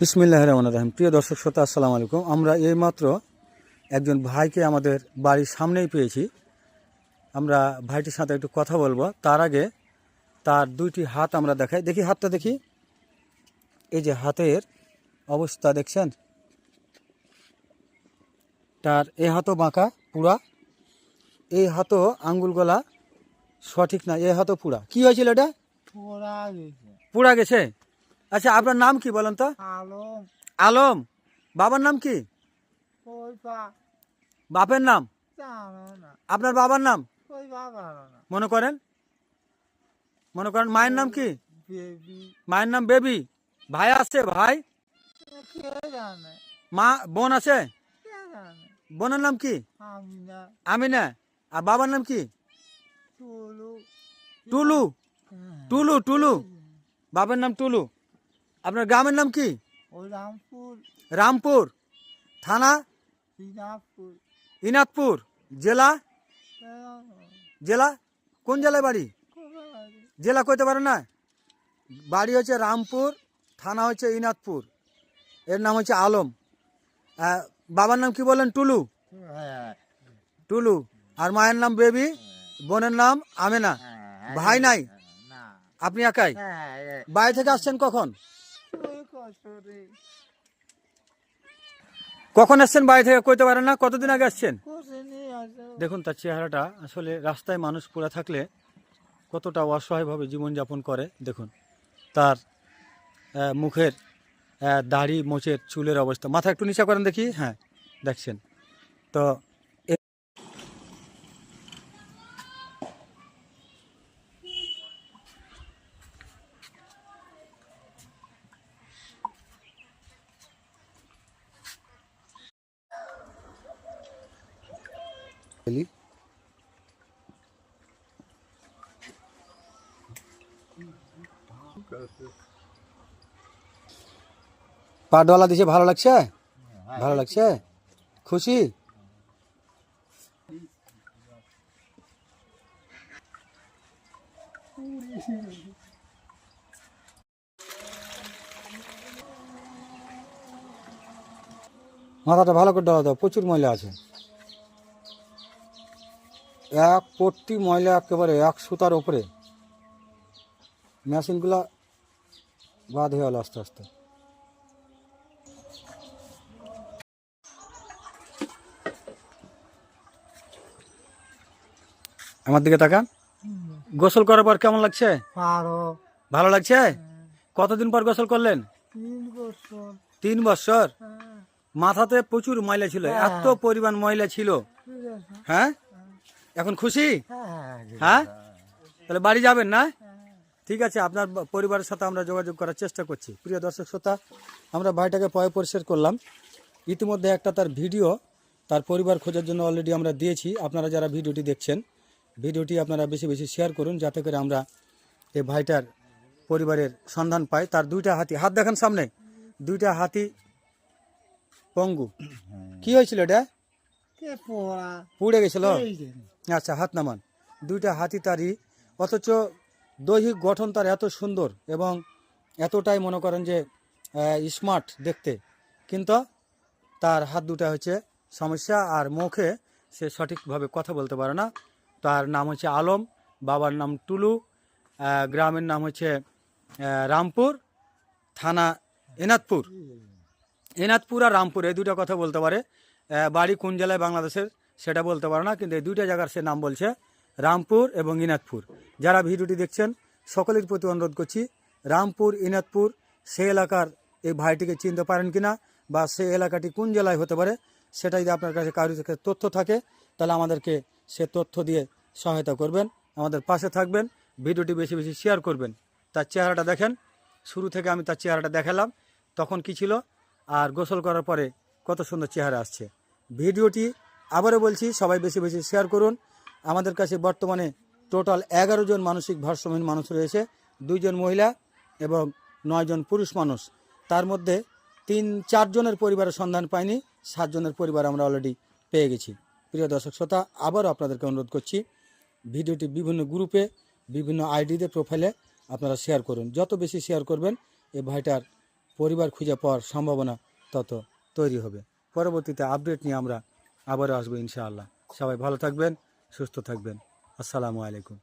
বিসমিল্লাহ রহমান রাহিম। প্রিয় দর্শক শ্রোতা আসসালামু আলাইকুম। আমরা এইমাত্র একজন ভাইকে আমাদের বাড়ির সামনেই পেয়েছি। আমরা ভাইটির সাথে একটু কথা বলব। তার আগে তার দুইটি হাত আমরা দেখাই। দেখি হাতটা দেখি। এই যে হাতের অবস্থা দেখছেন? তার এই হাতও বাঁকা পুরা। এই হাতও আঙ্গুল গলা সঠিক না এই হাতও পুরা। কি হয়েছিল এটা? পোড়া পুরা গেছে? আচ্ছা আপনার নাম কি বলেন তো? আলম। আলম বাবার নাম কি? বাপের নাম? আপনার বাবার নাম? মনে করেন? মনে করেন মায়ের নাম কি? মায়ের নাম বেবি? ভাই আছে ভাই? মা বোন আছে? বোনের নাম কি? আমি না আর বাবার নাম কি? টুলু। টুলু। টুলু টুলু। বাবার নাম টুলু। আপনার গ্রামের নাম কি? রামপুর। রামপুর। থানা? ইনাদপুর জেলা? জেলা? কোন জেলায় বাড়ি? জেলা কইতে পারে না? বাড়ি হচ্ছে রামপুর থানা হচ্ছে ইনাদপুর এর নাম হচ্ছে আলম। বাবার নাম কি বলেন টুলু। টুলু। আর মায়ের নাম বেবি বোনের নাম আমেনা। ভাই নাই? আপনি একাই? হ্যাঁ বাড়ি থেকে আসছেন কখন? কখন আসছেন বাড়ি থেকে কইতে পারেন না? কতদিন আগে আসছেন? দেখুন, তার চেহারাটা আসলে রাস্তায় মানুষ পড়ে থাকলে কতটা অসহায়ভাবে জীবনযাপন করে। দেখুন, তার মুখের দাড়ি, মোচের, চুলের অবস্থা। মাথা একটু নিচা করেন দেখি। হ্যাঁ দেখছেন। তো এ- পা ডলা দিছে, ভালো লাগছে? ভালো লাগছে? খুশি? মাথাটা ভালো করে ডলা দাও, প্রচুর ময়লা আছে। এক পট্টি ময়লা একেবারে এক সুতার ওপরে মেশিনগুলো বাদ হয়ে গেল আস্তে আস্তে। আমার দিকে তাকান। গোসল করার পর কেমন লাগছে? ভালো লাগছে? কতদিন পর গোসল করলেন? তিন বছর। হ্যাঁ। মাথাতে প্রচুর ময়লা ছিল এত পরিমাণ ময়লা ছিল। হ্যাঁ? এখন খুশি? হ্যাঁ হ্যাঁ? তাহলে বাড়ি যাবেন না? ঠিক আছে আপনার পরিবারের সাথে আমরা যোগাযোগ করার চেষ্টা করছি। প্রিয় দর্শক শ্রোতা আমরা ভাইটাকে পয় পরিষ্কার করলাম। ইতিমধ্যে একটা তার ভিডিও তার পরিবার খোঁজার জন্য অলরেডি আমরা দিয়েছি। আপনারা যারা ভিডিওটি দেখছেন ভিডিওটি আপনারা বেশি বেশি শেয়ার করুন যাতে করে আমরা এই ভাইটার পরিবারের সন্ধান পাই। তার দুইটা হাতি হাত দেখান সামনে দুইটা হাতি পঙ্গু। কি হয়েছিল এটা? পুড়ে? গেছিল? আচ্ছা হাত নামান। দুইটা হাতি তারই। অথচ দৈহিক গঠন তার এত সুন্দর এবং এতটাই মনে করেন যে স্মার্ট দেখতে। কিন্তু তার হাত দুটা হচ্ছে সমস্যা আর মুখে সে সঠিকভাবে কথা বলতে পারে না। তার নাম হচ্ছে আলম, বাবার নাম টুলু গ্রামের নাম হচ্ছে রামপুর, থানা এনাদপুর এনাদপুর আর রামপুর, এই দুটো কথা বলতে পারে। বাড়ি কোন জেলায়? বাংলাদেশের। সেটা বলতে পারে না, কিন্তু এই দুইটা জায়গার সে নাম বলছে, রামপুর এবং ইনাদপুর যারা ভিডিওটি দেখছেন, সকলের প্রতি অনুরোধ করছি, রামপুর ইনাদপুর সে এলাকার এই ভাইটিকে চিনতে পারেন কিনা, বা সে এলাকাটি কোন জেলায় হতে পারে, সেটা যদি আপনার কাছে কারোর তথ্য থাকে, তাহলে আমাদেরকে সে তথ্য দিয়ে সহায়তা করবেন, আমাদের পাশে থাকবেন, ভিডিওটি বেশি বেশি শেয়ার করবেন। তার চেহারাটা দেখেন, শুরু থেকে আমি তার চেহারাটা দেখালাম, তখন কি ছিল, আর গোসল করার পরে কত সুন্দর চেহারা আসছে। ভিডিওটি আবারও বলছি, সবাই বেশি বেশি শেয়ার করুন। আমাদের কাছে বর্তমানে টোটাল এগারো জন মানসিক ভারসাম্যহীন মানুষ রয়েছে, দুইজন মহিলা এবং নয়জন পুরুষ মানুষ। তার মধ্যে তিন চারজনের পরিবারের সন্ধান পাইনি সাতজনের পরিবার আমরা অলরেডি পেয়ে গেছি। প্রিয় দর্শক শ্রোতা, আবারও আপনাদেরকে অনুরোধ করছি, ভিডিওটি বিভিন্ন গ্রুপে বিভিন্ন আইডিতে প্রোফাইলে আপনারা শেয়ার করুন। যত বেশি শেয়ার করবেন, এই ভাইটার পরিবার খুঁজে পাওয়ার সম্ভাবনা তত তৈরি হবে। পরবর্তীতে আপডেট নিয়ে আমরা আবারও আসব ইনশাআল্লাহ। সবাই ভালো থাকবেন সুস্থ থাকবেন। আসসালামু আলাইকুম।